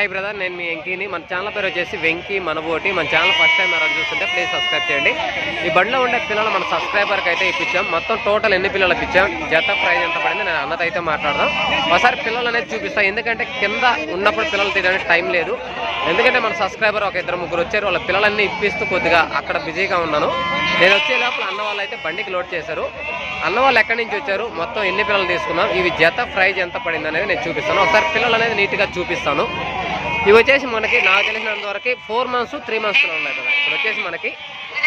Hi brother నేను మీ వెంకీని. మన channel పేరు వచ్చేసి వెంకీ మనబోటి. మన ఛానల్ ఫస్ట్ టైం ఎవరైనా చూస్తుంటే ప్లీజ్ సబ్స్క్రైబ్ చేయండి. ఈ బండిలో ఉండే పిల్లలు మన సబ్స్క్రైబర్కి అయితే ఇప్పించాం. మొత్తం టోటల్ ఎన్ని పిల్లలు ఇప్పించాం జత ప్రైజ్ ఎంత పడింది? నేను అన్నదైతే అయితే మాట్లాడదాం. ఒకసారి పిల్లలు అనేది చూపిస్తాను ఎందుకంటే కింద ఉన్నప్పుడు పిల్లలు తీయడానికి టైం లేదు. ఎందుకంటే మన సబ్స్క్రైబర్ ఒక ఇద్దరు ముగ్గురు వచ్చారు. వాళ్ళ పిల్లలన్నీ ఇప్పిస్తూ కొద్దిగా అక్కడ బిజీగా ఉన్నాను. నేను వచ్చే లోపల అన్న వాళ్ళు అయితే బండికి లోడ్ చేశారు. అన్న వాళ్ళు ఎక్కడి నుంచి వచ్చారు? మొత్తం ఎన్ని పిల్లలు తీసుకున్నాం? ఇవి జత ప్రైజ్ ఎంత పడింది అనేది నేను చూపిస్తాను. ఒకసారి పిల్లలు అనేది నీట్గా చూపిస్తాను. ఇవి వచ్చేసి మనకి నాకు తెలిసినంత వరకు ఫోర్ మంత్స్ త్రీ మంత్స్ పిల్లలు ఉన్నాయి కదా. ఇప్పుడు వచ్చేసి మనకి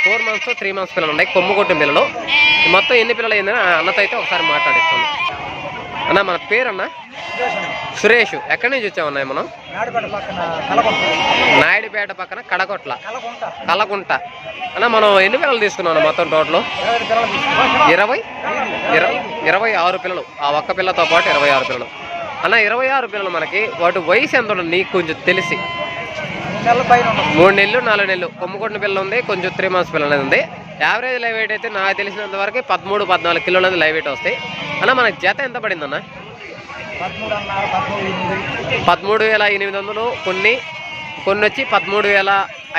ఫోర్ మంత్స్ త్రీ మంత్స్ పిల్లలు ఉన్నాయి. కొమ్ము కొట్టిన పిల్లలు. మొత్తం ఎన్ని పిల్లలు అయిందని అన్నతో అయితే ఒకసారి మాట్లాడిస్తాను. అన్న మన పేరు అన్న సురేష్ ఎక్కడి నుంచి వచ్చామన్నా మనం? నాయుడుపేట పక్కన కడకొట్ల. కలకొంట అన్న మనం ఎన్ని పిల్లలు తీసుకున్నాం అన్న మొత్తం టోటల్? ఇరవై పిల్లలు. ఇరవై? ఆరు పిల్లలు. ఆ ఒక్క పిల్లతో పాటు ఇరవై ఆరు పిల్లలు. అన్న ఇరవై ఆరు పిల్లలు మనకి వాటి వయసు ఎంత ఉంటుంది నీకు కొంచెం తెలిసి. మూడు నెలల ఉండదు నాలుగు నెలలు. కొమ్ముకొండ పిల్ల ఉంది కొంచెం త్రీ మంత్స్ పిల్ల అనేది ఉంది. యావరేజ్ లైవ్ వెయిట్ అయితే నాకు తెలిసినంత వరకు పదమూడు పద్నాలుగు కిలోలు అనేది లైవ్ వెయిట్ వస్తాయి. అన్న మనకి జత ఎంత పడింది అన్న పదమూడు వేల ఎనిమిది. వందలు కొన్ని కొన్ని వచ్చి పదమూడు వేల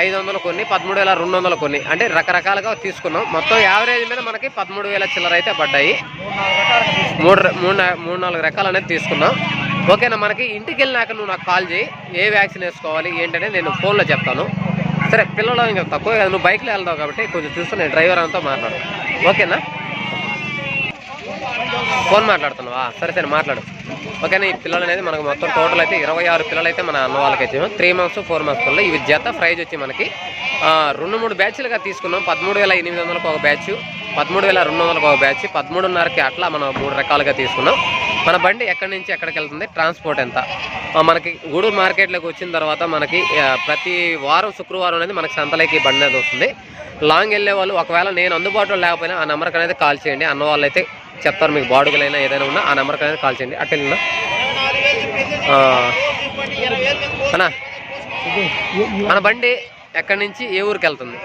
ఐదు వందలు కొన్ని పదమూడు వేల రెండు వందలు కొన్ని. అంటే రకరకాలుగా తీసుకున్నాం. మొత్తం యావరేజ్ మీద మనకి పదమూడు వేల చిల్లర అయితే పడ్డాయి. మూడు మూడు మూడు మూడు నాలుగు రకాలు అనేది తీసుకున్నాం. ఓకేనా మనకి ఇంటికి వెళ్ళినాక నువ్వు నాకు కాల్ చేయి. ఏ వ్యాక్సిన్ వేసుకోవాలి ఏంటనే నేను ఫోన్లో చెప్తాను. సరే పిల్లలు ఇంకా తక్కువ కదా నువ్వు బైక్లో వెళ్తావు కాబట్టి కొంచెం చూస్తూ నేను డ్రైవర్ అంతా మాట్లాడు ఓకేనా? ఫోన్ మాట్లాడుతున్నావా? సరే సరే మాట్లాడు. ఓకేనా ఈ పిల్లలు అనేది మనకు మొత్తం టోటల్ అయితే ఇరవై ఆరు పిల్లలు అయితే మన అన్న వాళ్ళకి ఇచ్చాము త్రీ మంత్స్ ఫోర్ మంత్స్ పిల్లలు. ఇవి జత ప్రైజ్ వచ్చి మనకి రెండు మూడు బ్యాచ్లుగా తీసుకున్నాం. పదమూడు వేల ఎనిమిది వందలకు ఒక బ్యాచ్ పదమూడు వేల రెండు వందలకు ఒక బ్యాచ్ పదమూడున్నరకి అట్లా మనం మూడు రకాలుగా తీసుకున్నాం. మన బండి ఎక్కడి నుంచి ఎక్కడికి వెళ్తుంది? ట్రాన్స్పోర్ట్ ఎంత? మనకి గూడూరు మార్కెట్లోకి వచ్చిన తర్వాత మనకి ప్రతి వారం శుక్రవారం అనేది మనకి సంతలోకి బండి అనేది వస్తుంది. లాంగ్ వెళ్ళే వాళ్ళు ఒకవేళ నేను అందుబాటులో లేకపోయినా ఆ నెంబర్కి అనేది కాల్ చేయండి. అన్న వాళ్ళు అయితే చెప్తారు మీకు బాడుగులైనా ఏదైనా ఉన్నా ఆ నెంబర్కి అనేది కాల్ చేయండి. అట్లా అన్నా మన బండి ఎక్కడి నుంచి ఏ ఊరికి వెళ్తుంది?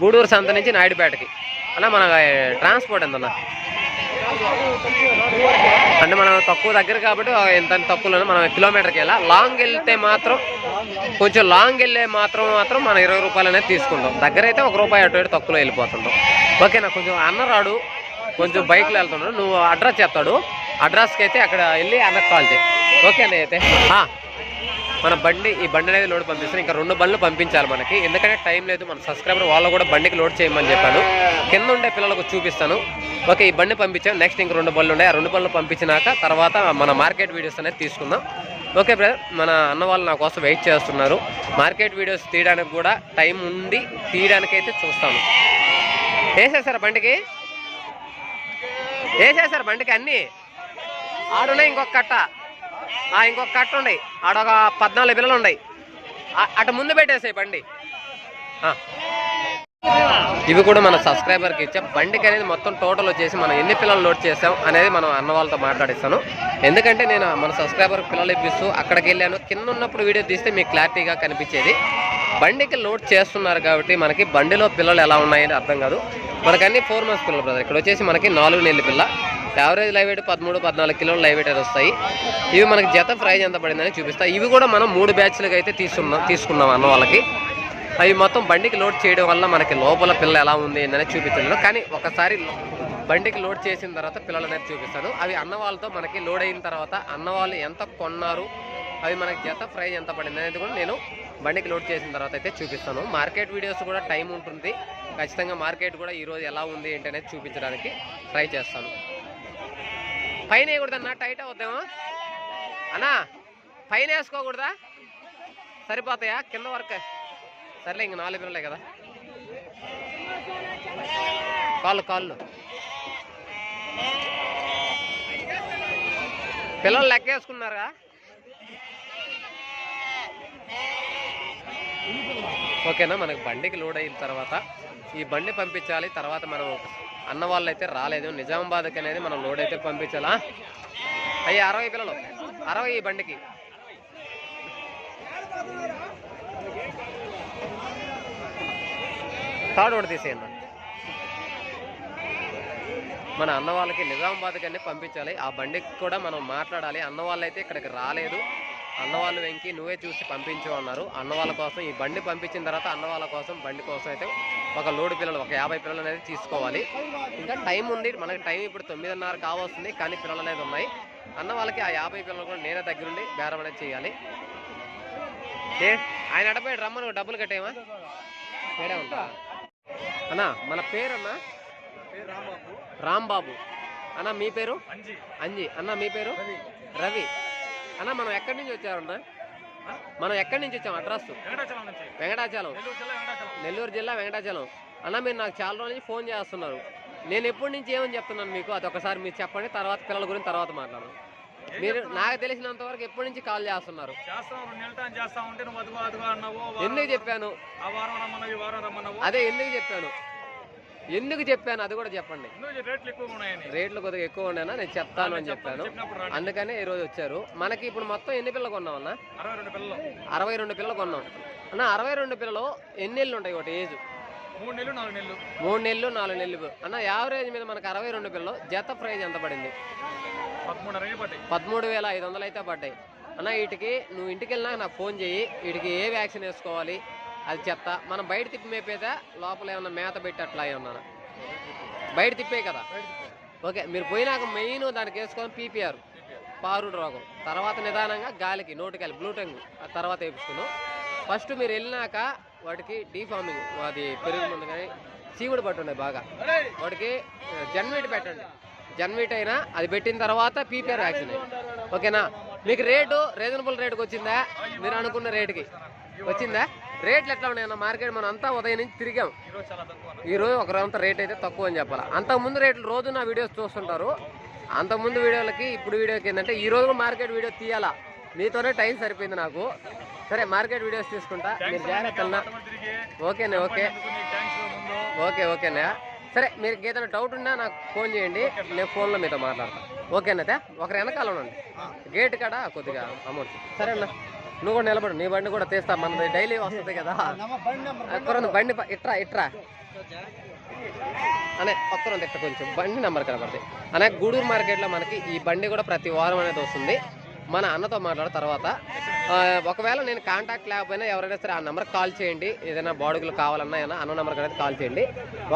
గూడూరు సంత నుంచి నాయుడుపేటకి. అన్న మన ట్రాన్స్పోర్ట్ ఎంత అన్న అంటే మనం తక్కువ దగ్గర కాబట్టి ఎంత తక్కువలో మనం కిలోమీటర్కి వెళ్ళా లాంగ్ వెళ్తే మాత్రం కొంచెం లాంగ్ వెళ్ళే మాత్రం మాత్రం మనం ఇరవై రూపాయలు అనేది తీసుకుంటాం. దగ్గర అయితే ఒక రూపాయి అటు ఇటు తక్కువలో వెళ్ళిపోతుంటాం. ఓకేనా కొంచెం అన్నరాడు కొంచెం బైక్లో వెళ్తున్నాడు. నువ్వు అడ్రస్ చెప్తాడు. అడ్రస్కి అయితే అక్కడ వెళ్ళి అన్నకు కాల్ చేయి. ఓకేనా అయితే. మన బండి ఈ బండి అనేది లోడ్ పంపిస్తాను ఇంకా రెండు బండ్లు పంపించాలి మనకి. ఎందుకంటే టైం లేదు మన సబ్స్క్రైబర్ వాళ్ళు కూడా బండికి లోడ్ చేయమని చెప్పాను. కింద ఉండే పిల్లలకు చూపిస్తాను. ఓకే ఈ బండి పంపించాను నెక్స్ట్ ఇంక రెండు బండ్లు ఉన్నాయి. ఆ రెండు బండ్లు పంపించినాక తర్వాత మన మార్కెట్ వీడియోస్ అనేది తీసుకుందాం. Okay brother. మన అన్న వాళ్ళు నా కోసం వెయిట్ చేస్తున్నారు. మార్కెట్ వీడియోస్ తీయడానికి కూడా టైం ఉండి తీయడానికి అయితే చూస్తాను. వేసేసారా బండికి? వేసేసారు బండికి అన్నీ? ఆడున్నాయి ఇంకొక కట్ట ఇంకొక కట్ట ఉన్నాయి ఆడొక పద్నాలుగు పిల్లలు ఉన్నాయి. అటు ముందు పెట్టేసే బండి. ఇవి కూడా మన సబ్స్క్రైబర్కి ఇచ్చాం. బండికి అనేది మొత్తం టోటల్ వచ్చేసి మనం ఎన్ని పిల్లలు లోడ్ చేసాం అనేది మనం అన్న వాళ్ళతో మాట్లాడిస్తాను. ఎందుకంటే నేను మన సబ్స్క్రైబర్ పిల్లలు ఇప్పిస్తూ అక్కడికి వెళ్ళాను. కింద ఉన్నప్పుడు వీడియో తీస్తే మీకు క్లారిటీగా కనిపించేది. బండికి లోడ్ చేస్తున్నారు కాబట్టి మనకి బండిలో పిల్లలు ఎలా ఉన్నాయని అర్థం కాదు. మనకన్నీ ఫోర్ మంత్స్ పిల్లలు బ్రదర్. ఇక్కడ వచ్చేసి మనకి నాలుగు నెలల పిల్ల. యావరేజ్ లైవ్ వెయిట్ పదమూడు పద్నాలుగు కిలోలు లైవ్ వెయిట్ వస్తాయి. ఇవి మనకి జత ప్రైజ్ ఎంత పడిందని చూపిస్తాయి ఇవి కూడా మనం మూడు బ్యాచ్లుగా అయితే తీసుకున్నాం తీసుకున్నాం అన్న వాళ్ళకి. అవి మొత్తం బండికి లోడ్ చేయడం వల్ల మనకి లోపల పిల్ల ఎలా ఉంది ఏంటనే చూపించలేదు కానీ ఒకసారి బండికి లోడ్ చేసిన తర్వాత పిల్లలు అనేది చూపిస్తాను. అవి అన్న వాళ్ళతో మనకి లోడ్ అయిన తర్వాత అన్న వాళ్ళు ఎంత కొన్నారు అవి మనకి జత ప్రైజ్ ఎంత పడింది అనేది కూడా నేను బండికి లోడ్ చేసిన తర్వాత అయితే చూపిస్తాను. మార్కెట్ వీడియోస్ కూడా టైం ఉంటుంది. ఖచ్చితంగా మార్కెట్ కూడా ఈరోజు ఎలా ఉంది ఏంటనేది చూపించడానికి ట్రై చేస్తాను. పైన వేయకూడదన్నా టైట్ అవుద్దాము అన్నా పైన వేసుకోకూడదా? సరిపోతాయా? కింద వరకు. సర్లే ఇంక నాలుగు పిల్లలే కదా. కాళ్ళు కాళ్ళు. పిల్లలు లెక్కేసుకున్నారా ఓకేనా? మనకి బండికి లోడ్ అయిన తర్వాత ఈ బండి పంపించాలి. తర్వాత మనం అన్న వాళ్ళు అయితే రాలేదు. నిజామాబాద్కి అనేది మనం లోడ్ అయితే పంపించాలా? అయ్యి అరవై పిల్లలు. అరవై ఈ బండికి. థర్డ్ ఒకటి తీసేయండి. మన అన్న వాళ్ళకి నిజామాబాద్ పంపించాలి. ఆ బండికి కూడా మనం మాట్లాడాలి. అన్న వాళ్ళైతే అయితే ఇక్కడికి రాలేదు. అన్న వాళ్ళు వెంకి నువ్వే చూసి పంపించు అన్నారు. అన్న వాళ్ళ కోసం ఈ బండి పంపించిన తర్వాత అన్న వాళ్ళ కోసం బండి కోసం అయితే ఒక లోడు పిల్లలు ఒక యాభై పిల్లలు అనేది తీసుకోవాలి. ఇంకా టైం ఉంది మనకి టైం ఇప్పుడు తొమ్మిదిన్నర కావస్తుంది కానీ పిల్లలు అనేది ఉన్నాయి. అన్న వాళ్ళకి ఆ యాభై పిల్లలు కూడా నేనే దగ్గరుండి బేరం అనేది చేయాలి. ఆయన అడపై రమ్మను డబ్బులు కట్టేమా వేరే ఉంటా. అన్నా మన పేరు అన్నా పేరు రాంబాబు. అన్న మీ పేరు? అంజి. అన్న మీ పేరు? రవి. అన్న మనం ఎక్కడి నుంచి వచ్చారన్న మనం ఎక్కడి నుంచి వచ్చాం? అడ్రస్? వెంకటాచలం నెల్లూరు జిల్లా వెంకటాచలం. అన్న మీరు నాకు చాలా రోజుల నుంచి ఫోన్ చేస్తున్నారు. నేను ఎప్పటి నుంచి ఏమని చెప్తున్నాను మీకు? అది ఒకసారి మీరు చెప్పండి తర్వాత పిల్లల గురించి తర్వాత మాట్లాడదాం. మీరు నాకు తెలిసినంత వరకు ఎప్పటి నుంచి కాల్ చేస్తున్నారు? ఎందుకు చెప్పాను? అదే ఎందుకు చెప్పాను? ఎందుకు చెప్పాను? అది కూడా చెప్పండి. రేట్లు కొద్దిగా ఎక్కువ ఉండేనా నేను చెప్తాను అని చెప్పాను. అందుకనే ఈ రోజు వచ్చారు. మనకి ఇప్పుడు మొత్తం ఎన్ని పిల్లలు కొన్నాం అన్న? అరవై రెండు పిల్లలు. కొన్నాం. అన్న అరవై రెండు పిల్లలు ఎన్ని నెలలు ఉంటాయి ఒకటి ఏజ్? మూడు నెలలు నాలుగు నెలలు. మూడు నెలలు నాలుగు నెలలు. అన్న యావరేజ్ మీద మనకు అరవై రెండు పిల్లలు. జత ప్రైజ్ ఎంత పడింది? పదమూడు వేల ఐదు వందలు అయితే పడ్డాయి. అన్న వీటికి నువ్వు ఇంటికి వెళ్ళినాక నాకు ఫోన్ చేయి. వీటికి ఏ వ్యాక్సిన్ వేసుకోవాలి? అది చెత్త. మనం బయట తిప్పి మేపేదా లోపల ఏమన్నా మేత పెట్టి అట్లా ఏమన్నా బయట తిప్పే కదా. ఓకే మీరు పోయినాక మెయిన్ దానికి వేసుకొని పీపీఆర్ పారుడు రోగం. తర్వాత నిదానంగా గాలికి నోటికి బ్లూటంగ్ ఆ తర్వాత వేపిస్తున్నాం ఫస్ట్ మీరు వెళ్ళినాక వాటికి డీఫార్మింగ్ అది పెరుగు ముందు కానీ చీవుడు పట్టుండే బాగా. వాటికి జన్వీట్ పెట్టండి. జన్వీట్ అయినా అది పెట్టిన తర్వాత పీపీఆర్ వ్యాక్సిన్ ఓకేనా? మీకు రేటు రీజనబుల్ రేటుకి వచ్చిందా? మీరు అనుకున్న రేటుకి. వచ్చిందా? రేట్లు ఎట్లా ఉన్నాయన్న మార్కెట్ మనం అంతా ఉదయం నుంచి తిరిగాం. ఈరోజు ఒక అంత రేట్ అయితే తక్కువ అని చెప్పాలి. అంతకుముందు రేట్లు రోజు నా వీడియోస్ చూస్తుంటారు. అంతకుముందు వీడియోలకి ఇప్పుడు వీడియోకి ఏంటంటే ఈ రోజు మార్కెట్ వీడియో తీయాలా. మీతోనే టైం సరిపోయింది నాకు. సరే మార్కెట్ వీడియోస్ తీసుకుంటా. మీరు జాగ్రత్త ఓకేనే ఓకే ఓకే. ఓకేనా సరే మీరు ఏదైనా డౌట్ ఉన్నా నాకు ఫోన్ చేయండి. నేను ఫోన్లో మీతో మాట్లాడతాను ఓకేనా ఒకరి వెనకాల ఉండండి. గేట్ కాడ కొద్దిగా అమౌంట్ సరే అన్న నువ్వు కూడా నిలబడు నీ బండి కూడా తీస్తా మన డైలీ వస్తుంది కదా. ఒక్కరు బండి ఇట్రా ఇట్రా. అనే ఒక్కరు ఇట్ట కొంచెం బండి నెంబర్ కనబడుతుంది అనే గూడూరు మార్కెట్లో మనకి ఈ బండి కూడా ప్రతి వారం అనేది వస్తుంది. మన అన్నతో మాట్లాడిన తర్వాత ఒకవేళ నేను కాంటాక్ట్ లేకపోయినా ఎవరైనా సరే ఆ నెంబర్కి కాల్ చేయండి. ఏదైనా బాడుగులు కావాలన్నా అయినా అన్న నెంబర్కి అనేది కాల్ చేయండి.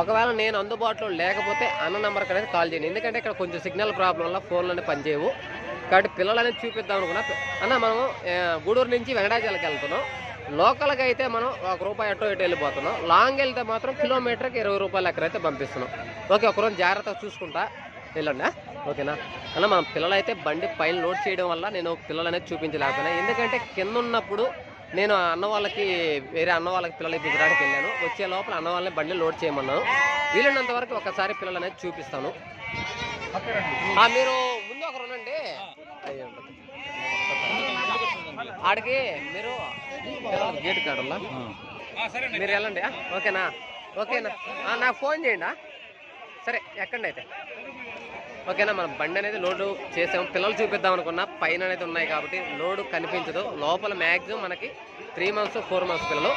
ఒకవేళ నేను అందుబాటులో లేకపోతే అన్న నెంబర్కి అనేది కాల్ చేయండి. ఎందుకంటే ఇక్కడ కొంచెం సిగ్నల్ ప్రాబ్లం వల్ల ఫోన్లోనే పనిచేయవు. కాబట్టి పిల్లలు అనేది చూపిద్దాం అనుకున్నా. అన్న మనం ఆ, గూడూరు నుంచి వెంకటాచలకి వెళ్తున్నాం. లోకల్గా అయితే మనం ఒక రూపాయి అటో ఇటు వెళ్ళిపోతున్నాం. లాంగ్ వెళ్తే మాత్రం కిలోమీటర్కి ఇరవై రూపాయలు ఎక్కడైతే పంపిస్తున్నాం. ఓకే ఒకరోజు జాగ్రత్తగా చూసుకుంటా. వెళ్ళండి? ఓకేనా? అన్న మనం పిల్లలు అయితే బండి పైన లోడ్ చేయడం వల్ల నేను పిల్లలు అనేది చూపించలేకపోయినా. ఎందుకంటే కింద ఉన్నప్పుడు నేను అన్న వాళ్ళకి వేరే అన్న వాళ్ళకి పిల్లలు ఇప్పించడానికి వెళ్ళాను. వచ్చే లోపల అన్న వాళ్ళని బండి లోడ్ చేయమన్నాను. వీలున్నంత వరకు ఒకసారి పిల్లలు అనేది చూపిస్తాను మీరు ముందు ఒకరు ఉండండి అయ్యో. ఆడికి మీరు గేట్ కాడల్లా మీరు వెళ్ళండి? ఓకేనా? ఓకేనా? నాకు ఫోన్ చేయండి? సరే ఎక్కండి అయితే. ఓకేనా? మనం బండి అనేది లోడు చేసాం. పిల్లలు చూపిద్దాం అనుకున్నా. పైన అనేది ఉన్నాయి కాబట్టి లోడు కనిపించదు. లోపల మ్యాక్సిమం మనకి త్రీ మంత్స్ ఫోర్ మంత్స్ పిల్లలు.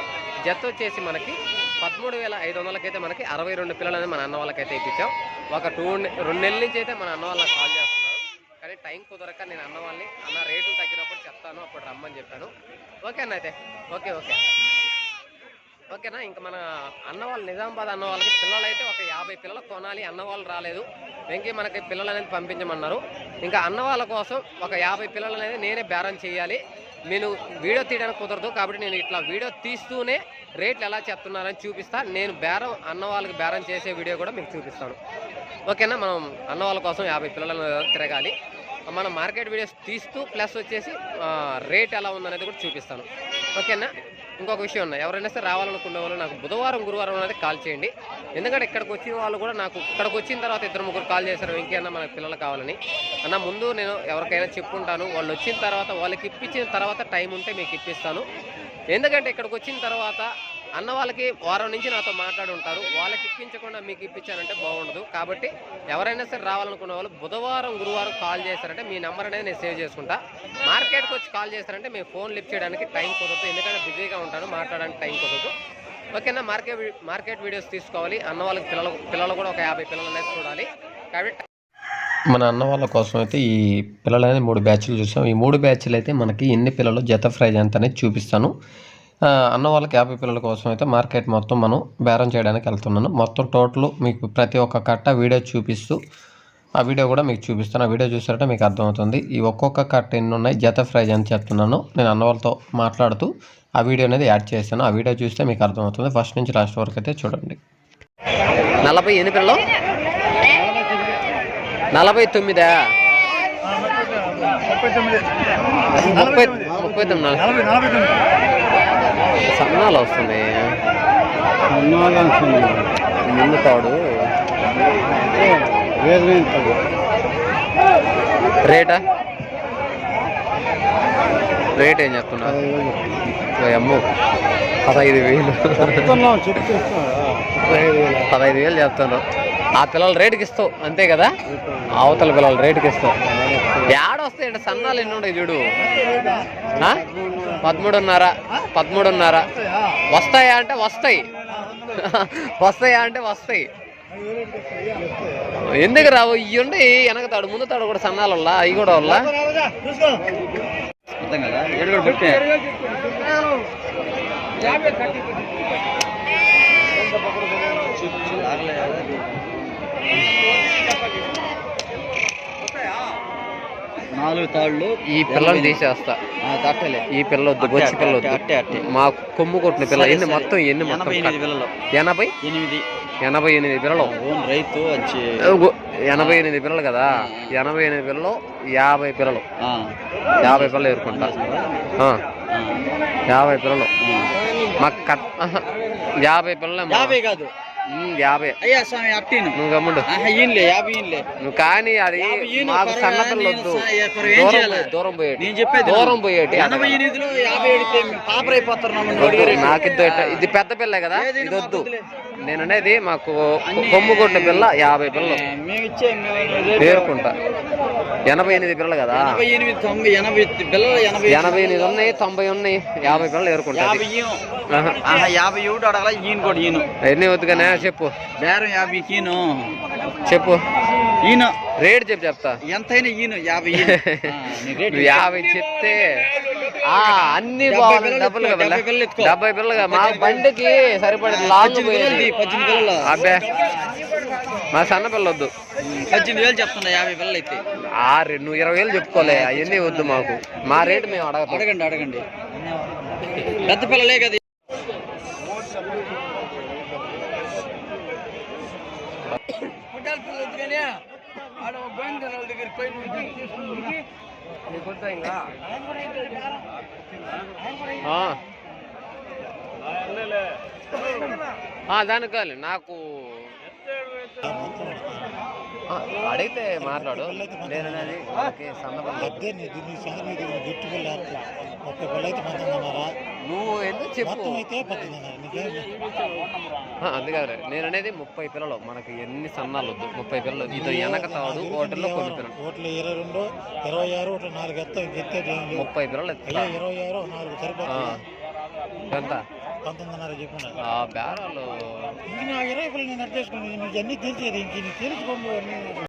జత వచ్చేసి మనకి పదమూడు వేల ఐదు వందలకైతే మనకి అరవై రెండు పిల్లలు అనేది మన అన్న వాళ్ళకైతే ఇప్పించాం. ఒక టూ రెండు నెలల నుంచి అయితే మన అన్న వాళ్ళకి కాల్ కానీ టైం కుదరక నేను అన్న వాళ్ళని అన్న రేట్లు తగ్గినప్పుడు చెప్తాను అప్పుడు రమ్మని చెప్పాను. ఓకే అన్న అయితే. Okay okay. ఓకేనా? ఇంకా మన అన్న వాళ్ళు నిజామాబాద్ అన్న వాళ్ళకి పిల్లలు అయితే ఒక యాభై పిల్లలు కొనాలి అన్న వాళ్ళు రాలేదు. వెంకీ మనకి పిల్లలు అనేది పంపించమన్నారు. ఇంకా అన్న వాళ్ళ కోసం ఒక యాభై పిల్లలు అనేది నేనే బేరం చేయాలి. నేను వీడియో తీయడానికి కుదరదు కాబట్టి నేను ఇట్లా వీడియో తీస్తూనే రేట్లు ఎలా చెప్తున్నారని చూపిస్తా. నేను బేరం అన్న వాళ్ళకి బేరం చేసే వీడియో కూడా మీకు చూపిస్తాను. ఓకేనా? మనం అన్న వాళ్ళ కోసం యాభై పిల్లలను తిరగాలి. మన మార్కెట్ వీడియోస్ తీస్తూ ప్లస్ వచ్చేసి రేట్ ఎలా ఉందనేది కూడా చూపిస్తాను. ఓకేనా? ఇంకొక విషయం ఉన్నాయి. ఎవరైనా సరే రావాలనుకునే వాళ్ళు నాకు బుధవారం గురువారం అనేది కాల్ చేయండి. ఎందుకంటే ఇక్కడికి వచ్చిన వాళ్ళు కూడా నాకు ఇక్కడికి వచ్చిన తర్వాత ఇద్దరు ముగ్గురు కాల్ చేశారు. ఇంకేనా మన పిల్లలు కావాలని. అన్న ముందు నేను ఎవరికైనా చెప్పుకుంటాను వాళ్ళు వచ్చిన తర్వాత వాళ్ళకి ఇప్పించిన తర్వాత టైం ఉంటే మీకు ఇప్పిస్తాను. ఎందుకంటే ఇక్కడికి వచ్చిన తర్వాత అన్న వాళ్ళకి వారం నుంచి నాతో మాట్లాడి ఉంటారు. వాళ్ళకి ఇప్పించకుండా మీకు ఇప్పించానంటే బాగుండదు. కాబట్టి ఎవరైనా సరే రావాలనుకున్న వాళ్ళు బుధవారం గురువారం కాల్ చేశారంటే మీ నెంబర్ అనేది నేను సేవ్ చేసుకుంటా. మార్కెట్కి వచ్చి కాల్ చేశారంటే మేము ఫోన్ లిఫ్ట్ చేయడానికి టైం కుదరదు. ఎందుకంటే బిజీగా ఉంటాను మాట్లాడడానికి టైం కుదరదు. ఓకేనా? మార్కెట్ మార్కెట్ వీడియోస్ తీసుకోవాలి. అన్న వాళ్ళకి పిల్లలు పిల్లలు కూడా ఒక యాభై పిల్లలు అనేది చూడాలి. కాబట్టి మన అన్న వాళ్ళ కోసం అయితే ఈ పిల్లలు అనేది మూడు బ్యాచ్లు చూసాం. ఈ మూడు బ్యాచ్లు అయితే మనకి ఎన్ని పిల్లలు జత ప్రైజ్ ఎంత అనేది చూపిస్తాను. అన్న వాళ్ళకి యాభై పిల్లల కోసం అయితే మార్కెట్ మొత్తం మనం బేరం చేయడానికి వెళ్తున్నాను. మొత్తం టోటల్ మీకు ప్రతి ఒక్క కట్ట వీడియో చూపిస్తూ ఆ వీడియో కూడా మీకు చూపిస్తాను. ఆ వీడియో చూసారంటే మీకు అర్థమవుతుంది. ఈ ఒక్కొక్క కట్ట ఎన్ని ఉన్నాయి జత ప్రైజ్ అని చెప్తున్నాను. నేను అన్న వాళ్ళతో మాట్లాడుతూ ఆ వీడియో అనేది యాడ్ చేస్తాను. ఆ వీడియో చూస్తే మీకు అర్థమవుతుంది. ఫస్ట్ నుంచి లాస్ట్ వరకు అయితే చూడండి. నలభై ఎన్ని పిల్లలు? నలభై తొమ్మిదా? ముప్పై తొమ్మిది. ముప్పై ముప్పై తొమ్మిది. నలభై తొమ్మిది సన్నాలు వస్తున్నాయి. ముందు తాడు రేటా? రేట్ ఏం చెప్తున్నా అమ్ము పదహైదు వేలు. పదహైదు వేలు చెప్తాను ఆ పిల్లలు రేటుకి ఇస్తావు అంతే కదా? అవతల పిల్లలు రేటుకి ఇస్తావు. ఏడ వస్తాయి సన్నాలు ఎన్ని ఉన్నాయి చూడు. పదమూడున్నారా పదమూడున్నర పదమూడున్నర. వస్తాయా అంటే వస్తాయి. వస్తాయా అంటే వస్తాయి. ఎందుకు రావు? ఇవి ఉండి వెనక తాడు ముందు తాడు కూడా సన్నాలు వల్ల అవి కూడా వల్ల. నాలుగు తాళ్ళు. ఈ పిల్లని తీసేస్తా. తట్టలే. ఈ పిల్ల వద్దు బొచ్చి పిల్ల వద్దు. అట్టే అట్టే. మా కొమ్ము కొట్టిన పిల్ల ఎన్ని. మొత్తం ఎన్ని మొత్తం ఎనభై ఎనిమిది పిల్లలు. ఎనభై? ఎనిమిది. పిల్లలు. రైతు ఎనభై ఎనిమిది పిల్లలు కదా? ఎనభై ఎనిమిది పిల్లలు యాభై పిల్లలు. యాభై పిల్లలు ఎదుర్కొంటా ఆ, ఆ, యాభై పిల్లలు. మాకు యాభై పిల్లలు యాభై కాదు. యాభై. అయ్యా స్వామి అట్టిను నువ్వు గమ్ముండు. ఆహా, ఈయనలే యాభై ఈయనలే నువ్వు కానీ అది మాకు పర్వాలేదు, సన్న పిల్లలు నేను వద్దు. దూరం చేయాలి? పోయి- దూరం పోయేటి నేను చెప్పేది దూరం పోయేటి ఎనభై ఎనిమిదిలో యాభై నాకు ఇది పెద్ద పిల్ల కదా ఇది వద్దు నేను అనేది మాకు కొమ్ము కొట్టిన పిల్ల యాభై పిల్లలు. పేరుకుంటా. ఎనభై ఎనిమిది పిల్లలు కదా? ఎనభై ఎనిమిది ఉన్నాయి తొంభై ఉన్నాయి యాభై పిల్లలు ఏరుకుంటా యాభై ఈను ఆహా, యాభై ఒకటి అడగల ఈయన కూడా ఈయన. ఎన్ని వద్దుగానే చెప్పు. చెప్పు. ఈయన రేట్ చెప్పు చెప్తా. ఎంతైనా ఈయన యాభై యాభై చెప్తే ఆ అన్ని డెబ్బై బాగున్నాయి. డబ్బులు డెబ్బై పిల్లలు పిల్లలుగా మా బండికి సరిపడే లాంగ్ పోయేది. అబ్బే. మా సన్న పిల్ల వద్దు. పద్దెనిమిది వేలు చెప్తున్నా యాభై పిల్లలు అయితే. ఆ రెండు ఇరవై వేలు చెప్పుకోలే. అవన్నీ వద్దు మాకు. మా రేటు మేము అడగతాం అడగండి అడగండి. పెద్ద పిల్లలే కదా. ఆ. ఆ, దానికి కాదు నాకు. ఆ, అడిగితే మాట్లాడు. నేను అనేది ఓకే, సన్నబల్ల. అదే నీది నీ సంగతి నీది గిట్టు పిల్ల ముప్పై పిల్ల అయితే పంతొమ్మిదిన్నర నువ్వు ఎందుకు చెప్పు. మొత్తం అయితే పద్దెనిమిదిన్నర నీకేం ఆ, అది. కాదు నేను అనేది ముప్పై పిల్లలు. మనకి ఎన్ని సన్నాలు వద్దు. ముప్పై పిల్లలు. ఇది వెనక తాడు ఓటర్లో కొన్ని పిల్లలు. ఓట్లు ఇరవై రెండు ఇరవై ఆరు ఒకటి నాలుగు ఎత్తా ముప్పై పిల్లలు ఎత్తుతా ఇరవై ఆరు నాలుగు ఎంత? పంతొమ్మిదిన్నర చెప్పిన. ఆ బేరాలు ఇంక నా ఇరవై పిల్లలు నేను అడ్జస్ట్ నీకు అన్నీ తెలిసేది ఇంక తెలుసుకోండి